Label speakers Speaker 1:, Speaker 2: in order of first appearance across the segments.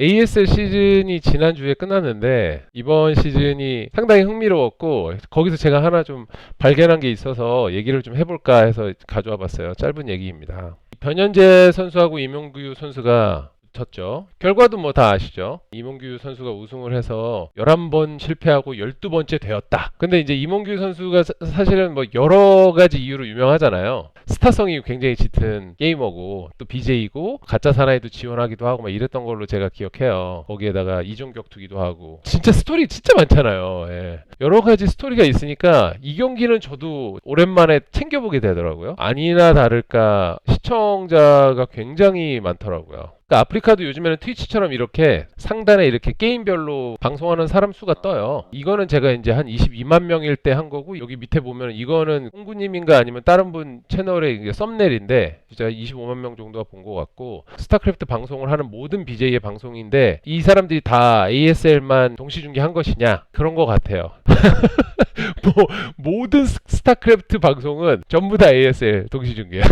Speaker 1: ASL 시즌이 지난주에 끝났는데 이번 시즌이 상당히 흥미로웠고 거기서 제가 하나 좀 발견한 게 있어서 얘기를 좀 해볼까 해서 가져와 봤어요. 짧은 얘기입니다. 변현재 선수하고 이명규 선수가 쳤죠. 결과도 뭐 다 아시죠. 이몽규 선수가 우승을 해서 11번 실패하고 12번째 되었다. 근데 이제 이몽규 선수가 사- 사실은 뭐 여러 가지 이유로 유명하잖아요. 스타성이 굉장히 짙은 게이머고 또 BJ고 가짜 사나이도 지원하기도 하고 막 이랬던 걸로 제가 기억해요. 거기에다가 이종 격투기도 하고 진짜 스토리 진짜 많잖아요. 예. 여러 가지 스토리가 있으니까 이 경기는 저도 오랜만에 챙겨보게 되더라고요. 아니나 다를까 시청자가 굉장히 많더라고요. 그러니까 아프리카도 요즘에는 트위치처럼 이렇게 상단에 이렇게 게임별로 방송하는 사람 수가 떠요. 이거는 제가 이제 한 22만 명일 때 한 거고 여기 밑에 보면 이거는 홍구님인가 아니면 다른 분 채널의 썸네일인데 진짜 25만 명 정도가 본 것 같고 스타크래프트 방송을 하는 모든 BJ의 방송인데 이 사람들이 다 ASL만 동시 중계한 것이냐 그런 것 같아요. 뭐 모든 스- 스타크래프트 방송은 전부 다 ASL 동시 중계야.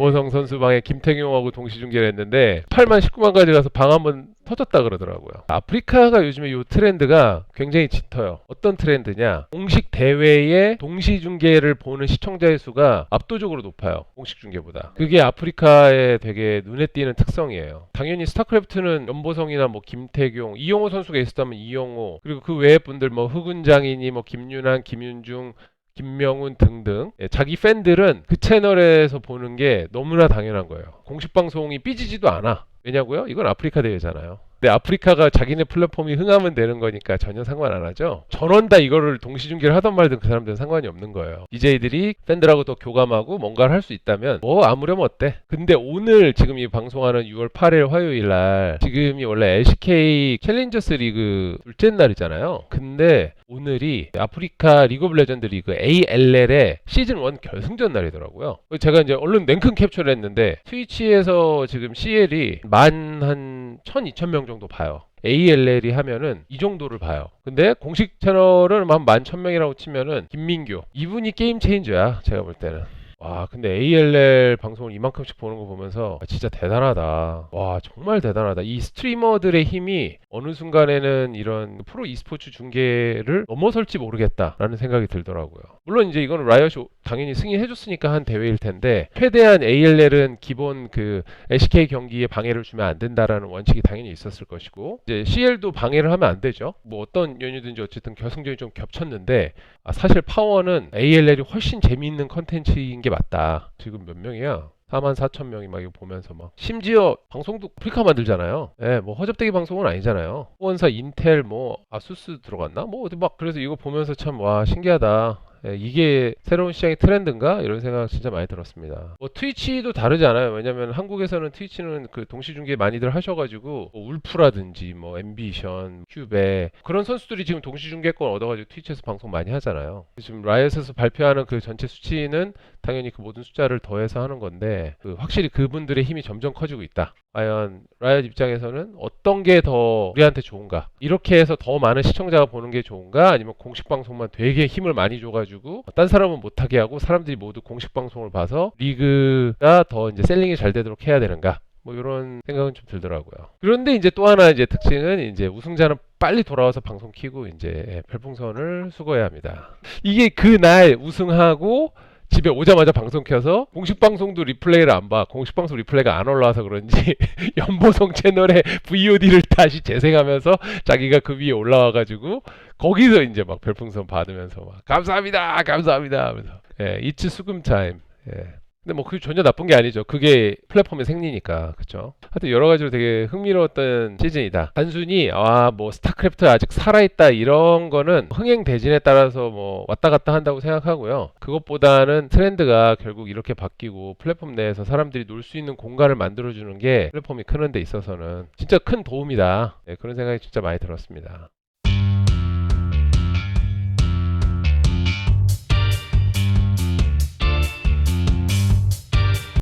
Speaker 1: 모성 선수 방에 김태경하고 동시 중계를 했는데 8만 19만까지 가서 방 한번 터졌다 그러더라고요. 아프리카가 요즘에 요 트렌드가 굉장히 짙어요. 어떤 트렌드냐? 공식 대회의 동시 중계를 보는 시청자의 수가 압도적으로 높아요. 공식 중계보다. 그게 아프리카의 되게 눈에 띄는 특성이에요. 당연히 스타크래프트는 연보성이나 뭐 김태경, 이영호 선수가 있었다면 이영호, 그리고 그 외의 분들 뭐 흑은장이니 뭐 김윤환, 김윤중 김명훈 등등 예, 자기 팬들은 그 채널에서 보는 게 너무나 당연한 거예요. 공식 방송이 삐지지도 않아. 왜냐고요? 이건 아프리카 대회잖아요. 근데 아프리카가 자기네 플랫폼이 흥하면 되는 거니까 전혀 상관 안 하죠. 전원 다 이거를 동시 중계를 하던 말든 그 사람들은 상관이 없는 거예요. DJ들이 팬들하고 더 교감하고 뭔가를 할 수 있다면 뭐 아무렴 어때? 근데 오늘 지금 이 방송하는 6월 8일 화요일 날 지금이 원래 LCK 챌린저스 리그 둘째 날이잖아요. 근데 오늘이 아프리카 리그 오브 레전드 리그 ALL의 시즌 1 결승전 날이더라고요. 제가 이제 얼른 랭킹 캡처를 했는데 트위치에서 지금 CL이 만 한 1,000, 2,000명 정도 봐요. ALL이 하면은 이 정도를 봐요. 근데 공식 채널은 한 11,000명이라고 치면은 김민규 이분이 게임 체인저야. 제가 볼 때는. 와, 근데 ALL 방송을 이만큼씩 보는 거 보면서 아, 진짜 대단하다. 와, 정말 대단하다. 이 스트리머들의 힘이 어느 순간에는 이런 프로 e스포츠 중계를 넘어설지 모르겠다라는 생각이 들더라고요. 물론 이제 이거는 라이엇이 당연히 승인해줬으니까 한 대회일 텐데 최대한 ALL은 기본 그 SK 경기에 방해를 주면 안 된다라는 원칙이 당연히 있었을 것이고 이제 CL도 방해를 하면 안 되죠. 뭐 어떤 연유든지 어쨌든 결승전이 좀 겹쳤는데 아, 사실 파워는 ALL이 훨씬 재미있는 컨텐츠인 게 맞다. 지금 몇 명이야? 4만 4천 명이 막 이거 보면서 막 심지어 방송도 아프리카 만들잖아요. 예, 뭐 허접대기 방송은 아니잖아요. 후원사 인텔 뭐 아수스 들어갔나? 뭐 어디 막 그래서 이거 보면서 참 와 신기하다. 예, 이게 새로운 시장의 트렌드인가? 이런 생각 진짜 많이 들었습니다. 뭐 트위치도 다르지 않아요. 왜냐면 한국에서는 트위치는 그 동시 중계 많이들 하셔가지고 뭐 울프라든지 뭐 엠비션, 큐베 그런 선수들이 지금 동시 중계권 얻어가지고 트위치에서 방송 많이 하잖아요. 지금 라이엇에서 발표하는 그 전체 수치는 당연히 그 모든 숫자를 더해서 하는 건데 그 확실히 그분들의 힘이 점점 커지고 있다. 과연 라이엇 입장에서는 어떤 게 더 우리한테 좋은가? 이렇게 해서 더 많은 시청자가 보는 게 좋은가? 아니면 공식 방송만 되게 힘을 많이 줘가지고 딴 사람은 못하게 하고 사람들이 모두 공식 방송을 봐서 리그가 더 이제 셀링이 잘 되도록 해야 되는가? 뭐 이런 생각은 좀 들더라고요. 그런데 이제 또 하나 이제 특징은 이제 우승자는 빨리 돌아와서 방송 키고 이제 예, 별풍선을 수거해야 합니다. 이게 그 날 우승하고 집에 오자마자 방송 켜서 공식 방송도 리플레이를 안 봐. 공식 방송 리플레이가 안 올라와서 그런지 연보성 채널에 VOD를 다시 재생하면서 자기가 그 위에 올라와 가지고 거기서 이제 막 별풍선 받으면서 막 감사합니다. 감사합니다 하면서 예, 이츠 수금 타임. 예. 근데 뭐 그게 전혀 나쁜 게 아니죠. 그게 플랫폼의 생리니까. 그렇죠? 하여튼 여러 가지로 되게 흥미로웠던 시즌이다. 단순히 아 뭐 스타크래프트 아직 살아 있다 이런 거는 흥행 대진에 따라서 뭐 왔다 갔다 한다고 생각하고요. 그것보다는 트렌드가 결국 이렇게 바뀌고 플랫폼 내에서 사람들이 놀 수 있는 공간을 만들어 주는 게 플랫폼이 크는 데 있어서는 진짜 큰 도움이다. 네, 그런 생각이 진짜 많이 들었습니다.